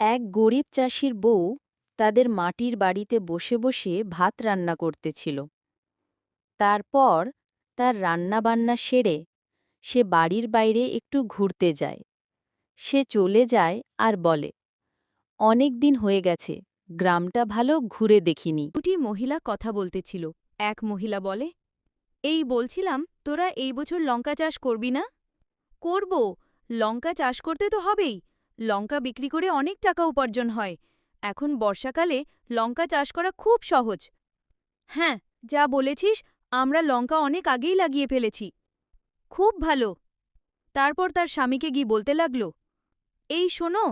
এক গরিব চাষির বউ তাদের মাটির বাড়িতে বসে বসে ভাত রান্না করতেছিল। তারপর তার রান্নাবান্না সেরে সে বাড়ির বাইরে একটু ঘুরতে যায়। সে চলে যায় আর বলে, অনেক দিন হয়ে গেছে, গ্রামটা ভালো ঘুরে দেখিনি। দুটি মহিলা কথা বলতেছিল। এক মহিলা বলে, এই বলছিলাম, তোরা এই বছর লঙ্কা চাষ করবি না? করব, লঙ্কা চাষ করতে তো হবেই লঙ্কা বিক্রি করে অনেক টাকা উপার্জন হয়। এখন বর্ষাকালে লঙ্কা চাষ করা খুব সহজ। হ্যাঁ যা বলেছিস, আমরা লঙ্কা অনেক আগেই লাগিয়ে ফেলেছি। খুব ভালো। তারপর তার স্বামীকে গিয়ে বলতে লাগল, এই শোনো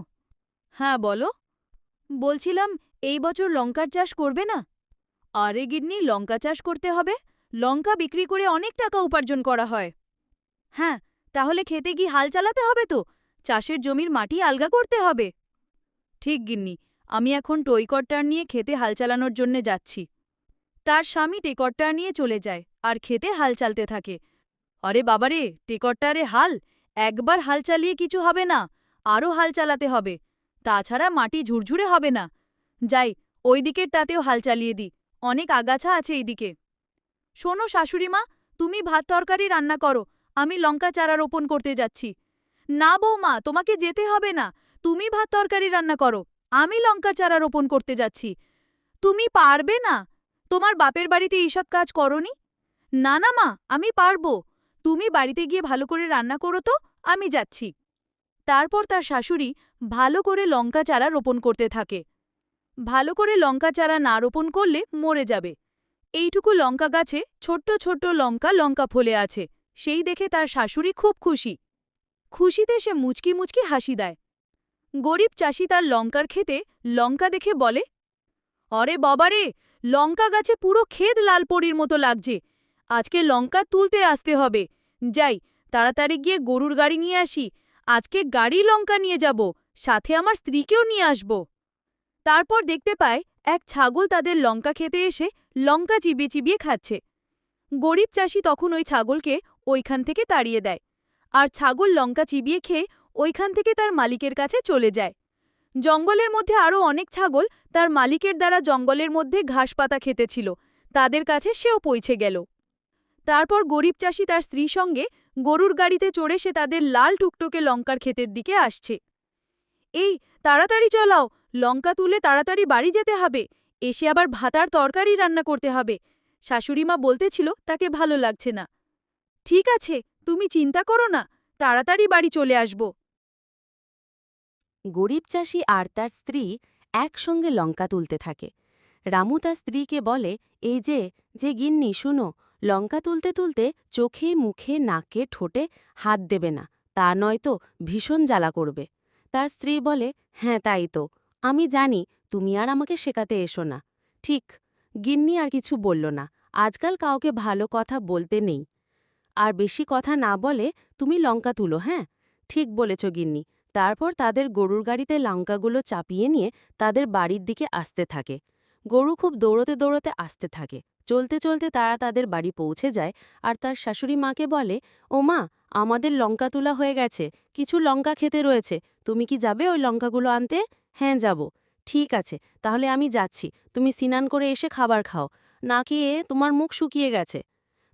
হ্যাঁ বলো। বলছিলাম, এই বছর লঙ্কার চাষ করবে না? আরে গিন্নি, লঙ্কা চাষ করতে হবে। লঙ্কা বিক্রি করে অনেক টাকা উপার্জন করা হয়। হ্যাঁ তাহলে খেতে গিয়ে হাল চালাতে হবে তো। চাষের জমির মাটি আলগা করতে হবে। ঠিক গিন্নি, আমি এখন টইকট্টার নিয়ে খেতে হাল চালানোর জন্যে যাচ্ছি। তার স্বামী টেকট্টার নিয়ে চলে যায় আর খেতে হাল চালতে থাকে। আরে বাবারে টেকট্টারে হাল? একবার হাল চালিয়ে কিছু হবে না, আরও হাল চালাতে হবে। তাছাড়া মাটি ঝুরঝুরে হবে না। যাই, ওই দিকেরটাতেও হাল চালিয়ে দি, অনেক আগাছা আছে এইদিকে শোনো শাশুড়িমা, তুমি ভাত তরকারি রান্না করো, আমি লঙ্কা চারা রোপণ করতে যাচ্ছি। না বৌমা, তোমাকে যেতে হবে না। তুমি ভাত তরকারি রান্না করো। আমি লঙ্কা চারা রোপণ করতে যাচ্ছি। তুমি পারবে না? তোমার বাপের বাড়িতে এইসব কাজ করনি? না না মা, আমি পারব। তুমি বাড়িতে গিয়ে ভালো করে রান্না করো তো, আমি যাচ্ছি। তারপর তার শাশুড়ি ভালো করে লঙ্কা চারা রোপণ করতে থাকে। ভালো করে লঙ্কা চারা না রোপণ করলে মরে যাবে। এইটুকু লঙ্কা গাছে ছোট্ট ছোট্ট লঙ্কা লঙ্কা ফলে আছে। সেই দেখে তার শাশুড়ি খুব খুশি। খুশিতে সে মুচকি মুচকি হাসি দেয়। গরিব চাষি তার লঙ্কার খেতে লঙ্কা দেখে বলে, অরে বাবারে, লঙ্কা গাছে পুরো ক্ষেত লালপরির মতো লাগছে। আজকে লঙ্কা তুলতে আসতে হবে। যাই, তাড়াতাড়ি গিয়ে গরুর গাড়ি নিয়ে আসি। আজকে গাড়ি লঙ্কা নিয়ে যাব, সাথে আমার স্ত্রীকেও নিয়ে আসব তারপর দেখতে পায় এক ছাগল তাদের লঙ্কা খেতে এসে লঙ্কা চিবিয়ে চিবিয়ে খাচ্ছে। গরিব চাষি তখন ওই ছাগলকে ওইখান থেকে তাড়িয়ে দেয়। আর ছাগল লঙ্কা চিবিয়ে খেয়ে ওইখান থেকে তার মালিকের কাছে চলে যায়। জঙ্গলের মধ্যে আরও অনেক ছাগল তার মালিকের দ্বারা জঙ্গলের মধ্যে ঘাস পাতা খেতেছিল, তাদের কাছে সেও পৌঁছে গেল। তারপর গরিব চাষি তার স্ত্রী সঙ্গে গরুর গাড়িতে চড়ে সে তাদের লাল টুকটুকে লঙ্কার ক্ষেতের দিকে আসছে। এই, তাড়াতাড়ি চলাও, লঙ্কা তুলে তাড়াতাড়ি বাড়ি যেতে হবে, এসে আবার ভাতার তরকারি রান্না করতে হবে। শাশুড়িমা বলতেছিল, তাকে ভালো লাগছে না। ঠিক আছে তুমি চিন্তা করো না, তাড়াতাড়ি বাড়ি চলে আসব। গরিব চাষি আর তার স্ত্রী একসঙ্গে লঙ্কা তুলতে থাকে। রামু তার স্ত্রীকে বলে, এই যে যে গিন্নি, শুনো, লঙ্কা তুলতে তুলতে চোখে, মুখে, নাকে, ঠোঁটে হাত দেবে না, তা নয়তো ভীষণ জ্বালা করবে। তার স্ত্রী বলে হ্যাঁ তাই তো, আমি জানি তুমি আর আমাকে শেখাতে এসো না। ঠিক, গিন্নি আর কিছু বলল না, আজকাল কাউকে ভালো কথা বলতে নেই। আর বেশি কথা না বলে তুমি লঙ্কা তুলো হ্যাঁ? ঠিক বলেছ গিন্নি। তারপর তাদের গরুর গাড়িতে লঙ্কাগুলো চাপিয়ে নিয়ে তাদের বাড়ির দিকে আসতে থাকে। গরু খুব দৌড়তে দৌড়তে আসতে থাকে। চলতে চলতে তারা তাদের বাড়ি পৌঁছে যায় আর তার শাশুড়ি মাকে বলে, ও মা, আমাদের লঙ্কা তোলা হয়ে গেছে। কিছু লঙ্কা খেতে রয়েছে। তুমি কি যাবে ওই লঙ্কাগুলো আনতে? হ্যাঁ যাব। ঠিক আছে, তাহলে আমি যাচ্ছি। তুমি স্নান করে এসে খাবার খাও। না খেয়ে তোমার মুখ শুকিয়ে গেছে।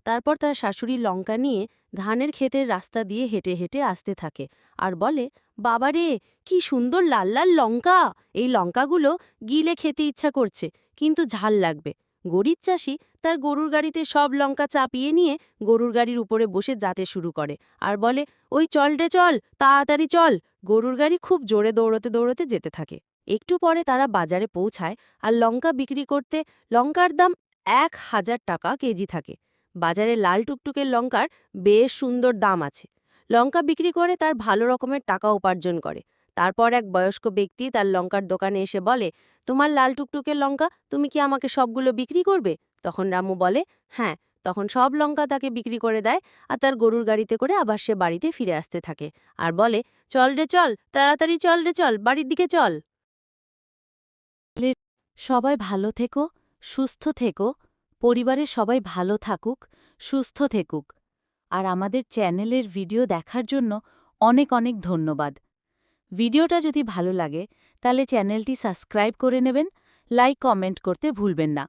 তারপর তার শাশুড়ি লঙ্কা নিয়ে ধানের ক্ষেতের রাস্তা দিয়ে হেঁটে হেঁটে আসতে থাকে আর বলে, বাবারে, কি সুন্দর লাল লাল লঙ্কা! এই লঙ্কাগুলো গিলে খেতে ইচ্ছা করছে, কিন্তু ঝাল লাগবে। গরিব চাষি তার গরুর গাড়িতে সব লঙ্কা চাপিয়ে নিয়ে গরুর গাড়ির উপরে বসে যাতে শুরু করে আর বলে, ওই চল রে চল, তাড়াতাড়ি চল। গরুর গাড়ি খুব জোরে দৌড়তে দৌড়তে যেতে থাকে। একটু পরে তারা বাজারে পৌঁছায় আর লঙ্কা বিক্রি করতে লঙ্কার দাম এক হাজার টাকা কেজি থাকে। বাজারে লাল টুকটুকের লঙ্কার বেশ সুন্দর দাম আছে। লঙ্কা বিক্রি করে তার ভালো রকমের টাকা উপার্জন করে। তারপর এক বয়স্ক ব্যক্তি তার লঙ্কার দোকানে এসে বলে, তোমার লাল টুকটুকের লঙ্কা, তুমি কি আমাকে সবগুলো বিক্রি করবে? তখন রামু বলে হ্যাঁ। তখন সব লঙ্কা তাকে বিক্রি করে দেয় আর তার গরুর গাড়িতে করে আবার সে বাড়িতে ফিরে আসতে থাকে আর বলে, চল রে চল, তাড়াতাড়ি চল রে চল, বাড়ির দিকে চল। সবাই ভালো থেকো, সুস্থ থেকো পরিবারের সবাই ভালো থাকুক, সুস্থ থেকুক। আর আমাদের চ্যানেলের ভিডিও দেখার জন্য অনেক অনেক ধন্যবাদ। ভিডিওটা যদি ভালো লাগে, তাহলে চ্যানেলটি সাবস্ক্রাইব করে নেবেন, লাইক, কমেন্ট করতে ভুলবেন না।